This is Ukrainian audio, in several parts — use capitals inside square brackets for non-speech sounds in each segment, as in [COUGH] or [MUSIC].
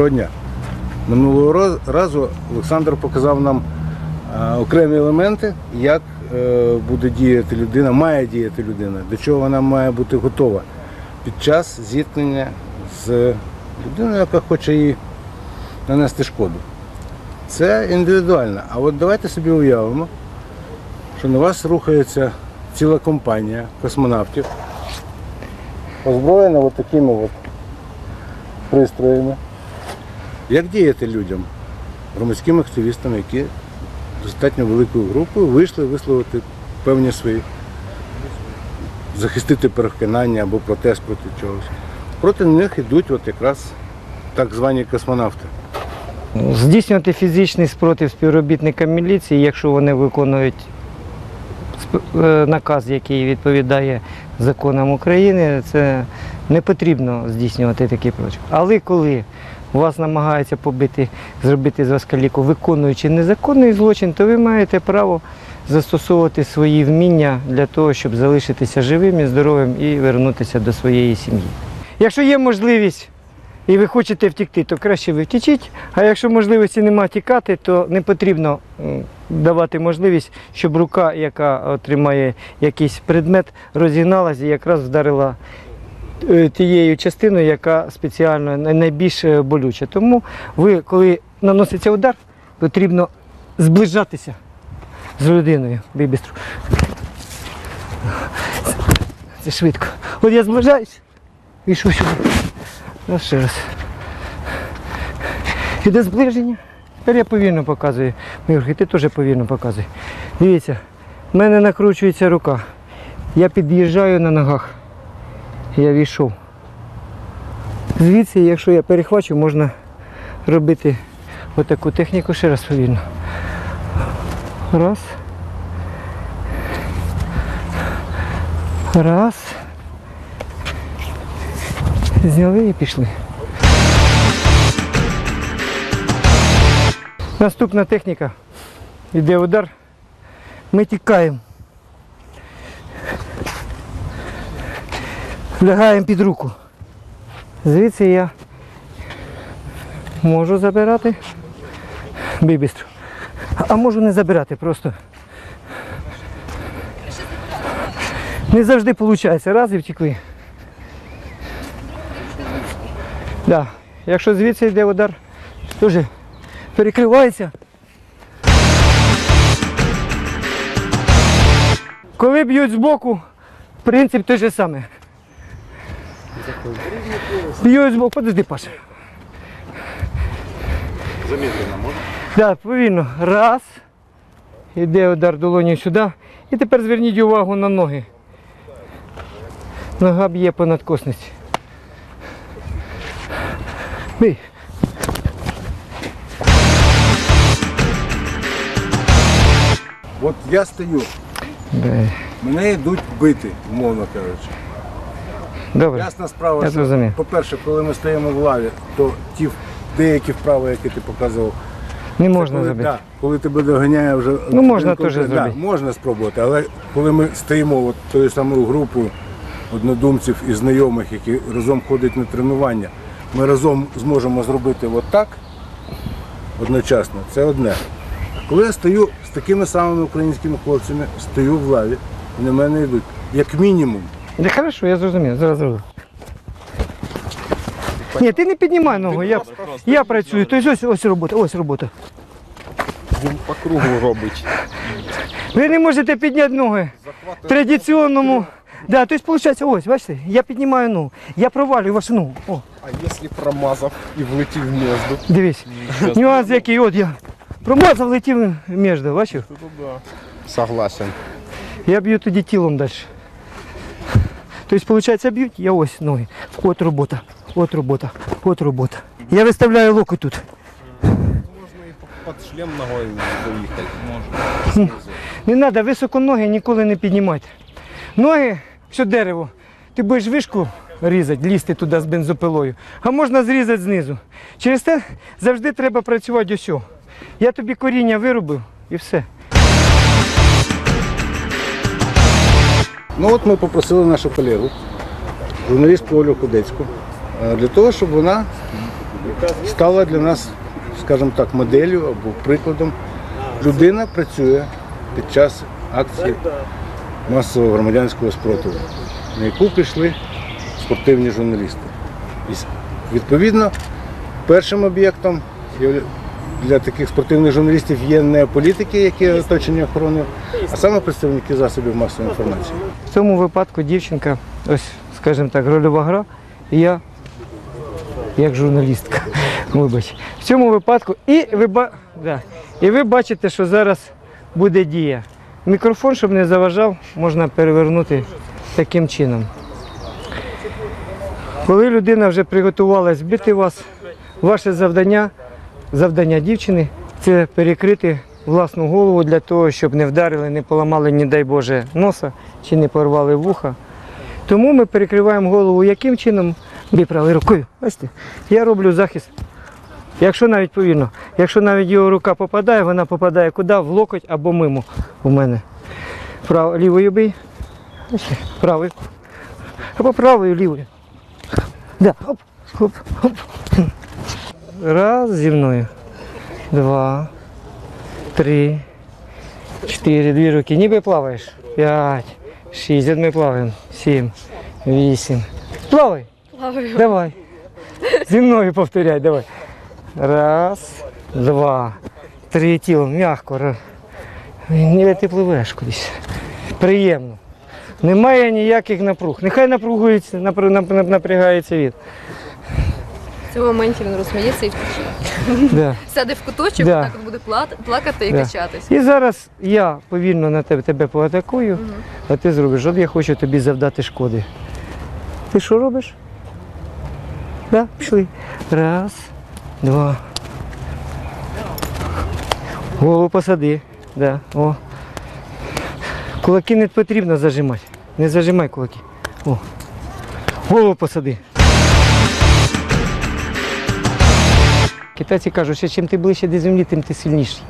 Доброго. Минулого разу Олександр показав нам е, окремі елементи, як е, буде діяти людина, має діяти людина, до чого вона має бути готова під час зіткнення з людиною, яка хоче їй нанести шкоду. Це індивідуально. А от давайте собі уявимо, що на вас рухається ціла компанія космонавтів, озброєна от такими от пристроями. Як діяти людям, громадським активістам, які достатньо великою групою вийшли висловити певні свої, захистити переконання або протест проти чогось. Проти них йдуть от якраз так звані космонавти. Здійснювати фізичний спротив співробітникам міліції, якщо вони виконують е, наказ, який відповідає законам України, це не потрібно здійснювати такий прочих. Але коли вас намагаються побити, зробити з вас каліку, виконуючи незаконний злочин, то ви маєте право застосовувати свої вміння для того, щоб залишитися живим і здоровим і вернутися до своєї сім'ї. Якщо є можливість і ви хочете втікти, то краще ви втічіть. А якщо можливості немає тікати, то не потрібно давати можливість, щоб рука, яка отримає якийсь предмет, розігналася і якраз вдарила тією частиною, яка спеціально найбільш е, болюча. Тому ви, коли наноситься удар, потрібно зближатися з людиною. Бібістру. Це швидко. От я зближаюсь і що сюди. Ну, ще раз. Іде зближення. Тепер я повільно показую. Мирки, ти теж повільно показуй. Дивіться, в мене накручується рука. Я під'їжджаю на ногах. Я війшов. Звідси, якщо я перехвачу, можна робити отаку техніку ще раз повільно. Раз. Раз. Зняли і пішли. Наступна техніка. Іде удар. Ми тікаємо. Лягаємо під руку. Звідси я можу забирати. Бистро. А можу не забирати просто. Не завжди виходить. Раз і втекли. Да. Якщо звідси йде удар, теж перекривається. Коли б'ють збоку, принцип той же самий. Б'ють збоку, подожди, Паша. Замедленно можно? Так, повільно. Раз. Іде удар долонію сюди. І тепер зверніть увагу на ноги. Нога б'є по надкосності. Бий. От я стою, Бей. мене йдуть бити, умовно кажучи. Добре. Ясна справа, Я що, зрозумів. по-перше, коли ми стоїмо в лаві, то ті деякі вправи, які ти показував, Не можна коли, зробити. да, коли тебе доганяє вже. Ну, можна теж зробити. Да, можна спробувати, але коли ми стоїмо от тою самою групою однодумців і знайомих, які разом ходять на тренування, ми разом зможемо зробити от так одночасно, це одне. Коли я стою з такими самими українськими хлопцями, стою в лаві, і на мене йдуть, як мінімум, Да хорошо, я зрозумів, зараз зроблю. Ні, ти не піднімай ногу, я, я працюю. Тобто ось, ось робота, ось робота. Він по кругу робить. Ви не можете підняти ноги в традиційному. Да, тобто, виходить, ось, бачите, я піднімаю ногу, я провалюю вашу ногу. О, А якщо промазав і влетів в мезду? дивись. Нюанс який, от я промазав, летів між, бачив? Согласен. Я б'ю тоді тілом далі. Тобто, виходить, б'ють, я ось ноги. От робота, от робота, от робота. Я виставляю локоть тут. Можна і під шлем ногою доїхати. Можна. Не треба високо ноги ніколи не піднімати. Ноги, все дерево. Ти будеш вишку різати, лізти туди з бензопилою, а можна зрізати знизу. Через те завжди треба працювати ось. о. Я тобі коріння виробив і все. Ну от ми попросили нашу колегу, журналістку Олю Кудецьку, е, для того, щоб вона стала для нас, скажімо так, моделлю або прикладом. Людина працює під час акції масового громадянського спротиву, на яку пішли спортивні журналісти. І відповідно, першим об'єктом для таких спортивних журналістів є не політики, які оточені охороною, а саме представники засобів масової інформації. В цьому випадку дівчинка, ось, скажімо так, рольова гра, і я як журналістка. [LAUGHS] Вибач. В цьому випадку, і ви, да. і ви бачите, що зараз буде дія. Мікрофон, щоб не заважав, можна перевернути таким чином. Коли людина вже приготувалась бити вас, ваше завдання, завдання дівчини це перекрити власну голову для того, щоб не вдарили, не поламали, не дай Боже, носа чи не порвали вуха. Тому ми перекриваємо голову яким чином? Ви правою рукою. Бачите? Я роблю захист. Якщо навіть повільно, якщо навіть його рука попадає, вона попадає куди? В локоть або мимо у мене. Право, лівою бий. Правою. Або правою, лівою. Да. Оп, хоп, хоп. Раз зі мною. Два. Три. Чотири. Дві руки. Ніби плаваєш. П'ять. Шість. От ми плаваємо. Сім. Вісім. Плавай. Плаваю. Давай. Зі мною повторяй, давай. Раз, два, три тілом, м'яко. Ніби ти пливеш кудись. Приємно. Немає ніяких напруг. Нехай напругується, напру- нап- нап- напрягається від. В цьому моменті він розсміється і втече. [LAUGHS] Да. Сяде в куточок, Да. так буде плакати і Да. качатись. І зараз я повільно на тебе, тебе поатакую, а ти зробиш, от я хочу тобі завдати шкоди. Ти що робиш? Да, пішли. Раз, два. Голову посади. Да. О. Кулаки не потрібно зажимати. Не зажимай кулаки. О. Голову посади. Китайці кажуть, що чим ти ближче до землі, тим ти сильніший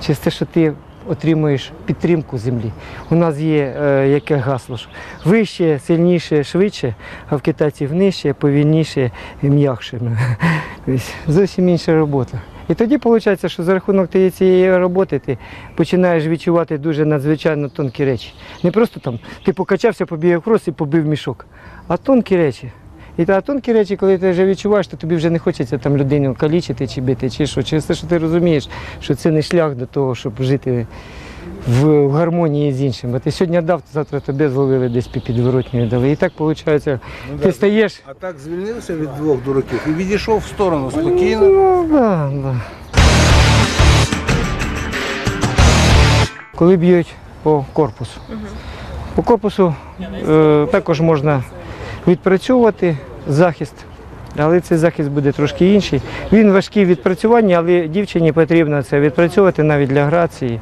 через те, що ти отримуєш підтримку землі. У нас є е, яке гасло ж вище, сильніше, швидше, а в китайців нижче, повільніше і м'якше. [LAUGHS] Зовсім інша робота. І тоді виходить, що за рахунок цієї роботи ти починаєш відчувати дуже надзвичайно тонкі речі. Не просто там ти покачався, побігав крос і побив мішок, а тонкі речі. І та тонкі речі, коли ти вже відчуваєш, то тобі вже не хочеться там людину калічити чи бити, чи що. Через те, що ти розумієш, що це не шлях до того, щоб жити в, в гармонії з іншим. Бо ти сьогодні дав, то завтра тебе зловили десь під підворотньою дали. І так виходить, ти стаєш. А так звільнився від двох дураків і відійшов в сторону спокійно. Ну, да, да. Коли б'ють по корпусу. По корпусу е, також можна відпрацьовувати захист, але цей захист буде трошки інший. Він важкий в відпрацюванні, але дівчині потрібно це відпрацьовувати навіть для грації.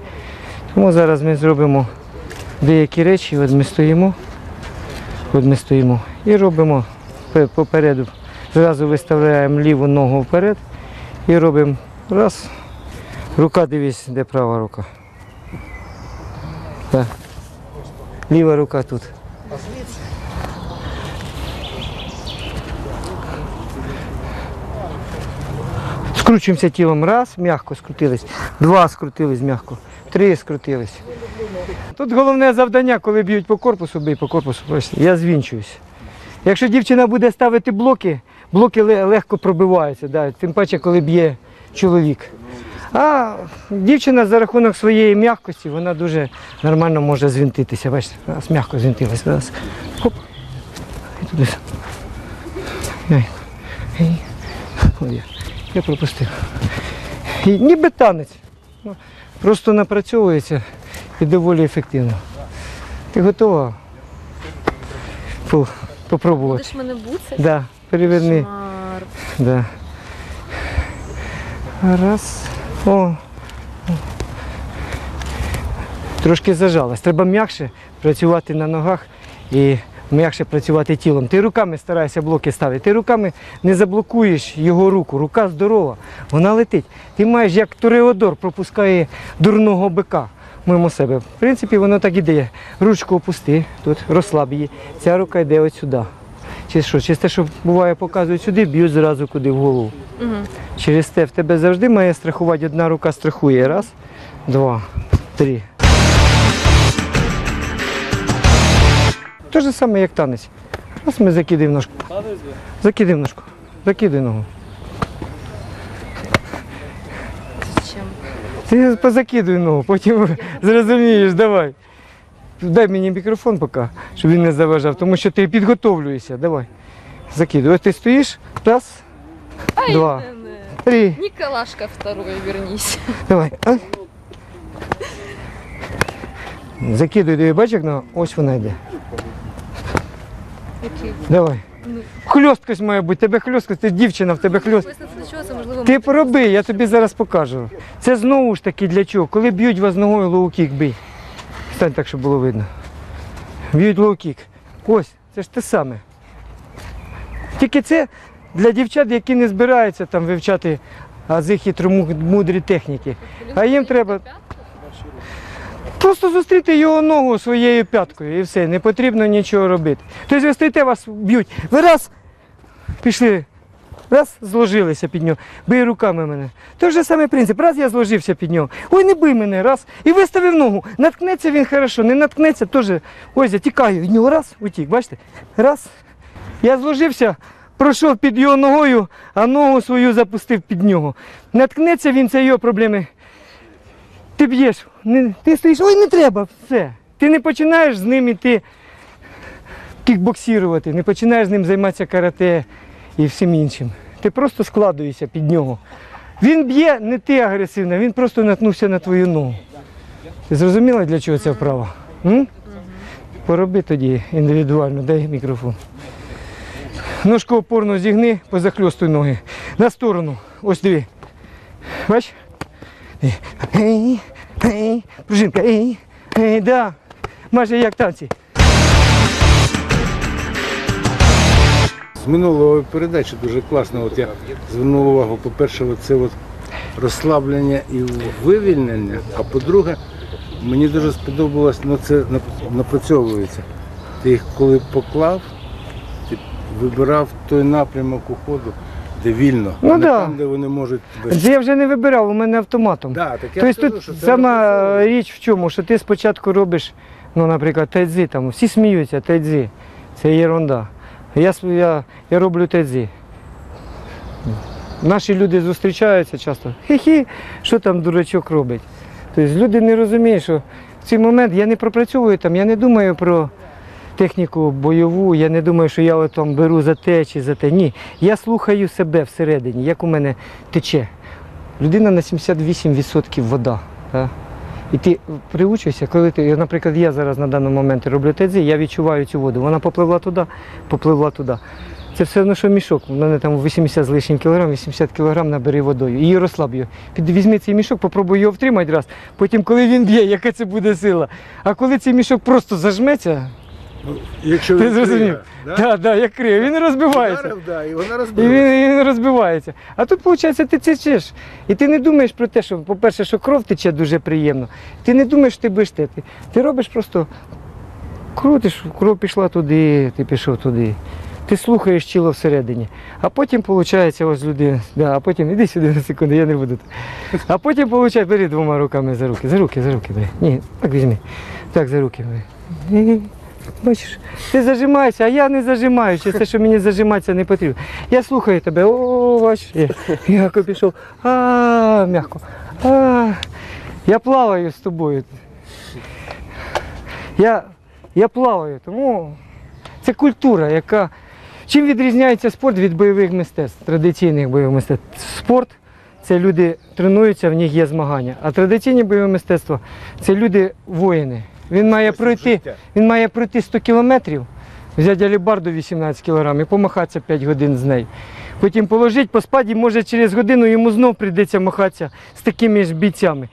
Тому зараз ми зробимо деякі речі. От ми стоїмо, от ми стоїмо і робимо попереду. Зразу виставляємо ліву ногу вперед і робимо раз. Рука дивись, де права рука. Так. Ліва рука тут. Скручуємося тілом. Раз, м'яко скрутились. Два скрутились м'яко. Три скрутились. Тут головне завдання, коли б'ють по корпусу, бий по корпусу. Я звінчуюсь. Якщо дівчина буде ставити блоки, блоки легко пробиваються, да, тим паче, коли б'є чоловік. А дівчина за рахунок своєї м'якості, вона дуже нормально може звінтитися. Бачите, раз м'яко звінтилась. Раз. Хоп. І туди. Ой, я- пропустив. І ніби танець. Ну, Просто напрацьовується і доволі ефективно. Ти готова? По- Попробувати. Будеш мене буцати? Да, переверни. Шмар. Да. Раз. О. Трошки зажалась. Треба м'якше працювати на ногах і м'якше працювати тілом. Ти руками старайся блоки ставити. Ти руками не заблокуєш його руку. Рука здорова, вона летить. Ти маєш як Тореодор пропускає дурного бика мимо себе. В принципі, воно так іде. Ручку опусти, тут розслаб її. Ця рука йде от сюди. Чи що? Чи те, що буває, показують сюди, б'ють зразу куди в голову. Угу. Через те в тебе завжди має страхувати одна рука страхує. Раз, два, три. Те ж саме, як танець. Раз ми закидаємо ножку. Закидаємо ножку. Закидай ногу. Ти позакидуй ногу, потім зрозумієш, давай. Дай мені мікрофон поки, щоб він не заважав, тому що ти підготовлюєшся. Давай. Закидуй. Ось ти стоїш. Раз, Ай, Два. не, не. три. Николашка второй, вернись. Давай. А? Закидуй, диви, бачиш. Ось вона йде. Окей. Давай. Ну. Хльосткость має бути, тебе хльосткость, ти дівчина, в тебе можливо. Ти пороби, я тобі зараз покажу. Це знову ж таки для чого? Коли б'ють вас ногою лоу-кік, бий. Стань так, щоб було видно. Б'ють лоу-кік. Ось, це ж те саме. Тільки це для дівчат, які не збираються там вивчати ази хитромудрі техніки. А їм треба просто зустріти його ногу своєю п'яткою і все, не потрібно нічого робити. Тобто ви стоїте, вас б'ють. Ви раз пішли Раз зложилися під нього, бий руками мене. Той же самий принцип. Раз я зложився під нього. Ой, не бий мене, раз. І виставив ногу. Наткнеться він хорошо, не наткнеться, теж. Ось я тікаю від нього. Раз, утік. Бачите? Раз. Я зложився, пройшов під його ногою, а ногу свою запустив під нього. Наткнеться він, це його проблеми. Ти б'єш, не, ти стоїш, ой, не треба, все. Ти не починаєш з ним іти кікбоксірувати, не починаєш з ним займатися карате і всім іншим. Ти просто складуєшся під нього. Він б'є не ти агресивно, він просто наткнувся на твою ногу. Ти зрозуміла, для чого ця вправа? М? Пороби тоді індивідуально, дай мікрофон. Ножку опорно зігни, позахльостуй ноги. На сторону. Ось диви. Бач? Ей, пружинка, ей, ей, да. Майже як танці. З минулої передачі дуже класно. От я звернув увагу, по-перше, це от розслаблення і вивільнення, а по-друге, мені дуже сподобалось, ну це напрацьовується. Ти їх коли поклав, ти вибирав той напрямок уходу, де вільно, Ну а не да. там, де вони можуть. Це я вже не вибирав, у мене автоматом. Да, так я Тобто скажу, тут що це сама напрацьовується. річ в чому, що ти спочатку робиш, ну, наприклад, тайцзи, там всі сміються, тайцзи. Це ерунда. Я, я, я роблю тайцзи. Наші люди зустрічаються часто. Хі-хі, що там дурачок робить. Тобто люди не розуміють, що в цей момент я не пропрацьовую там, я не думаю про техніку бойову, я не думаю, що я там беру за те чи за те. Ні. Я слухаю себе всередині, як у мене тече. Людина на 78% вода. Да? І ти приучуєшся, коли ти, наприклад, я зараз на даний момент роблю тедзі, я відчуваю цю воду. Вона попливла туди, попливла туди. Це все одно, що мішок. У мене там 80 з лишнім кілограм, 80 кілограм набери водою. Її розслаб його. Під, візьми цей мішок, попробуй його втримати раз. Потім, коли він б'є, яка це буде сила. А коли цей мішок просто зажметься, Якщо ти зрозумів. Так, да? да, да, як криє, він розбивається. Ударив, да, і вона І він, і він розбивається. А тут, виходить, ти течеш. І ти не думаєш про те, що, по-перше, що кров тече дуже приємно. Ти не думаєш, що ти будеш текти. Ти робиш просто крутиш, кров пішла туди, ти пішов туди. Ти слухаєш тіло всередині. А потім, виходить, ось людина. Да, а потім іди сюди на секунду, я не буду. А потім, виходить, бери двома руками за руки. За руки, за руки бери. Ні, так візьми. Так, за руки бери. Бачиш, ти зажимаєшся, а я не зажимаю. Чи це, що мені зажиматися не потрібно. Я слухаю тебе, о, бачиш, я, м'яко пішов. А, м'яко. А, я плаваю з тобою. Я, я плаваю, тому це культура, яка. Чим відрізняється спорт від бойових мистецтв, традиційних бойових мистецтв? Спорт це люди тренуються, в них є змагання. А традиційні бойові мистецтва це люди воїни. Він має пройти, він має пройти 100 кілометрів, взяти алібарду 18 кілограм і помахатися 5 годин з нею. Потім положити, поспати, і може через годину йому знов прийдеться махатися з такими ж бійцями.